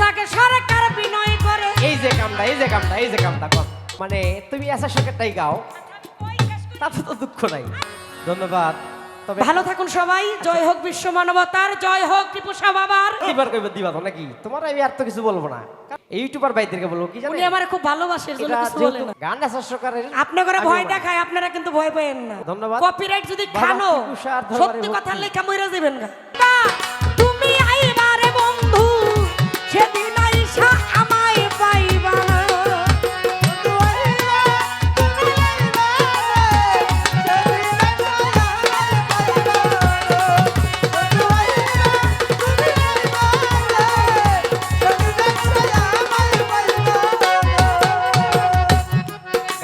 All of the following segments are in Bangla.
সাকে সরকার বিনয় করে। এই যে কামটা এই যে কামটা এই যে কামটা কর মানে তুমি এসা সরকারটাই গাও তাতে তো দুঃখ নাই। ধন্যবাদ। তবে ভালো থাকুন সবাই জয় হোক বিশ্ব মানবতার জয় হোক বাবার। দিবার কইবে দিবা তো নাকি? তোমার আমি আর তো কিছু বলব না। ইউটিউবার ভাইদেরকে বলব কি জানেন? উনি আমার খুব ভালোবাসে এর জন্য কিছু বলে যেহেতু না। গান এসা সরকারের আপনি করে ভয় দেখায় আপনারা কিন্তু ভয় পেয়েন না। ধন্যবাদ। কপিরাইট যদি খানো সত্যি কথা লেখা মইরা যাবেন গা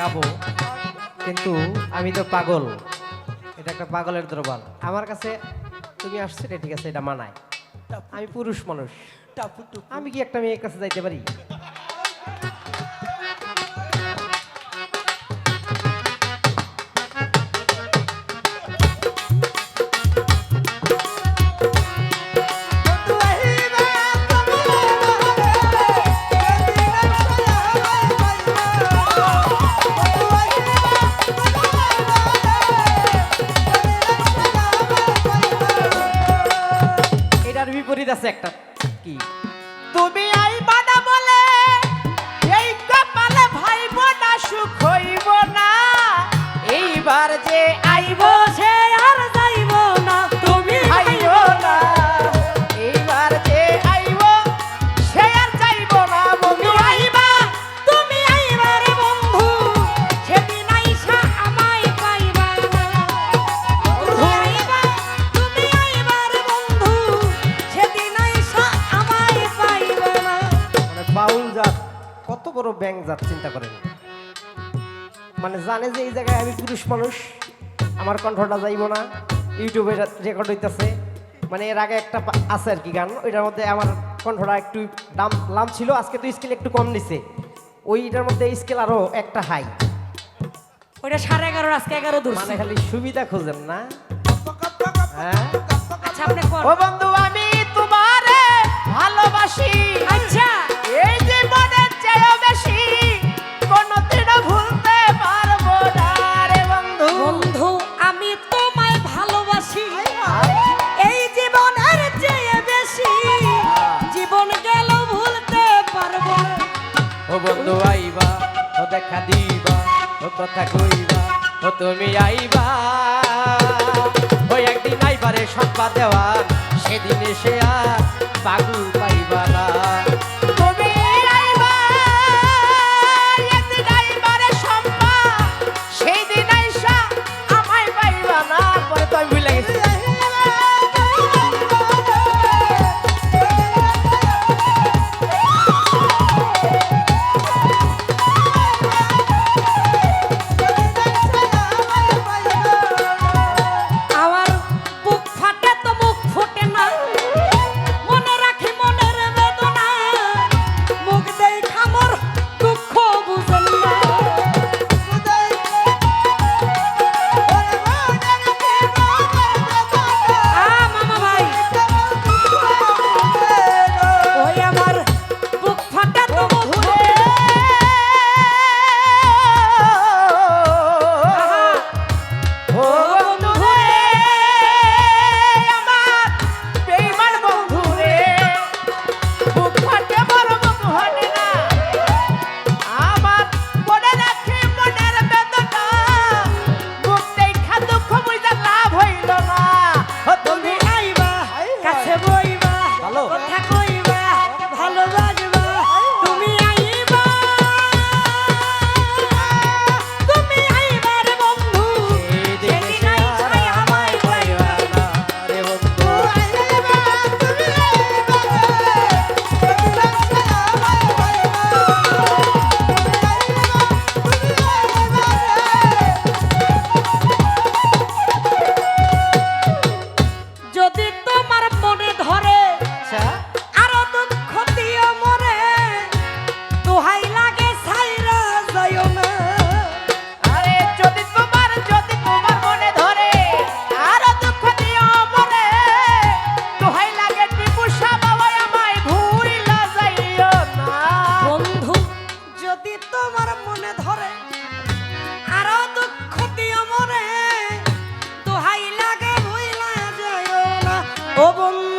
গাবো কিন্তু আমি তো পাগল। এটা একটা পাগলের দরবার আমার কাছে তুমি আসছো এটা ঠিক আছে এটা মানায়। আমি পুরুষ মানুষ। আমি কি একটা মেয়ের কাছে যাইতে পারি? এটার একটা। কি? তুমি আই বাদা বলে, এই কপালে ভাইব না, সুখ হইব না। এইবার যে আইব সে কত বড় ব্যাং জাত চিন্তা করেন। মানে জানে যে এই জায়গায় আমি পুরুষ মানুষ আমার কণ্ঠটা যাইব না ইউটিউবে রেকর্ড হইতেছে। মানে এর আগে একটা আছে আর কি গান ওইটার মধ্যে আমার কণ্ঠটা একটু দাম লাম ছিল আজকে তো স্কেল একটু কম নিছে। ওইটার মধ্যে স্কেল আরও একটা হাই। ওইটা সাড়ে এগারো আজকে এগারো মানে খালি সুবিধা খোঁজেন না। হ্যাঁ আচ্ছা আপনি ও বন্ধু দেখা দিবা ও কথা কইবা, ও তুমি আইবা। ও একদিন আইবারে সম্পা দেওয়া, সেদিন এসে আর পাগু ও বন্ধু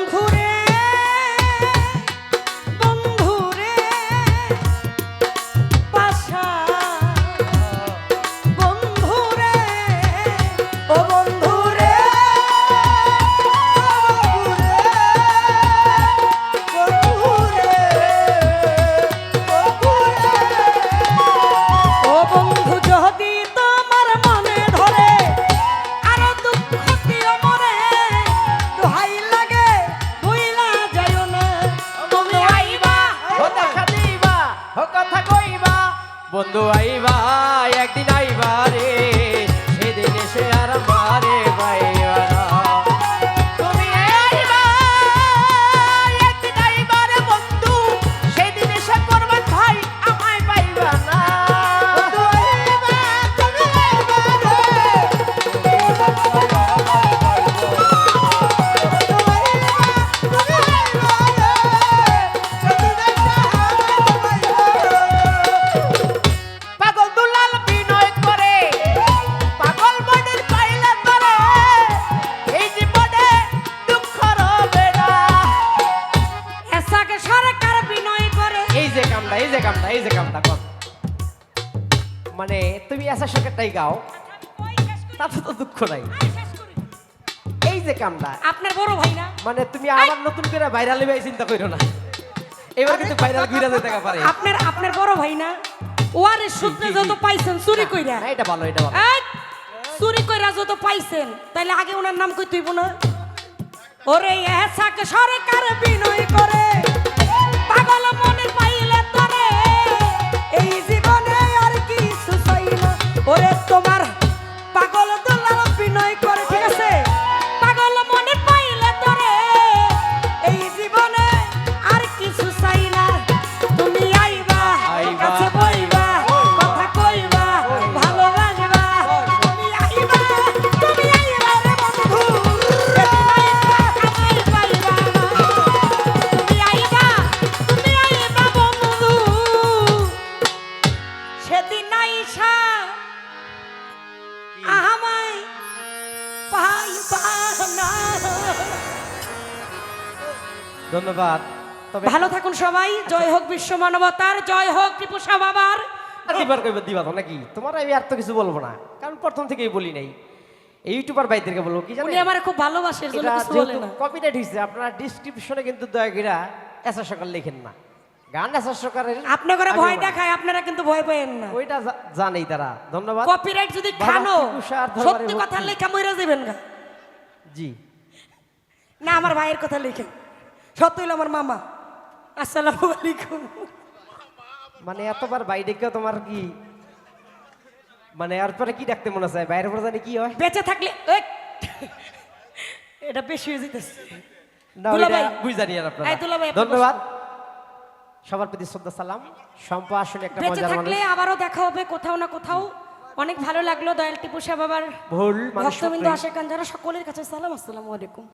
বন্ধু আইবা কামটা এই যে কামটা এই যে কামটা কর। মানে তুমি আসার সঙ্গেটাই গাও তাতে তো দুঃখ নাই। এই যে কামটা আপনার বড় ভাই না? মানে তুমি আবার নতুন করে ভাইরাল হইবে চিন্তা করো না। এবার কিন্তু ভাইরাল ঘুরে যেতে পারে। আপনার আপনার বড় ভাই না? ওয়ারে সূত্রে। যত পাইছেন চুরি কইরা। না এটা ভালো এটা ভালো। চুরি কইরা যত পাইছেন তাইলে আগে ওনার নাম কই তুইব না? ওরে এসাকে সরকার বিনয় করে। ধন্যবাদ। তবে ভালো থাকুন সবাই জয় হোক বিশ্ব মানবতার জয় হোক টিপুষা বাবার। আর দিবার কইবা দিবা তো নাকি? তোমার আমি আর তো কিছু বলব না কারণ প্রথম থেকেই বলি নাই। ইউটিউবার ভাইদেরকে বলব কি জানেন? আমার খুব ভালোবাসে এর জন্য এটা কিছু বলে না। কপিরাইট হয়েছে আপনারা ডিসক্রিপশনে কিন্তু দয়া করে এসা সকাল লেখেন না। গান এসা সকালের আপনার করে ভয় দেখায় আপনারা কিন্তু ভয় না। ওইটা জানেই তারা। ধন্যবাদ। কপিরাইট যদি বাবা খানো টিপুষার দরবারে সত্যি কথা। লেখা মইরা যাবেন গা। জি। না আমার ভাইয়ের কথা লিখে সত্য হইল আমার মামা। আসসালামু আলাইকুম। মানে এতবার বাইরে কেউ তোমার কি? মানে এরপরে কি ডাকতে মনে চায়? বাইরের পরে জানি কি হয়। বেঁচে থাকলে এটা বেশি হয়ে যেতেছে। ধন্যবাদ। সবার প্রতি শ্রদ্ধা সালাম। সম্পা আসলে একটা মজার থাকলে আবারও দেখা হবে কোথাও না কোথাও। অনেক ভালো লাগল দয়াল টিপু সাহেব বাবার ভুল ভক্তবিন্দু। আশেকান যারা সকলের কাছে সালাম আসসালামু আলাইকুম।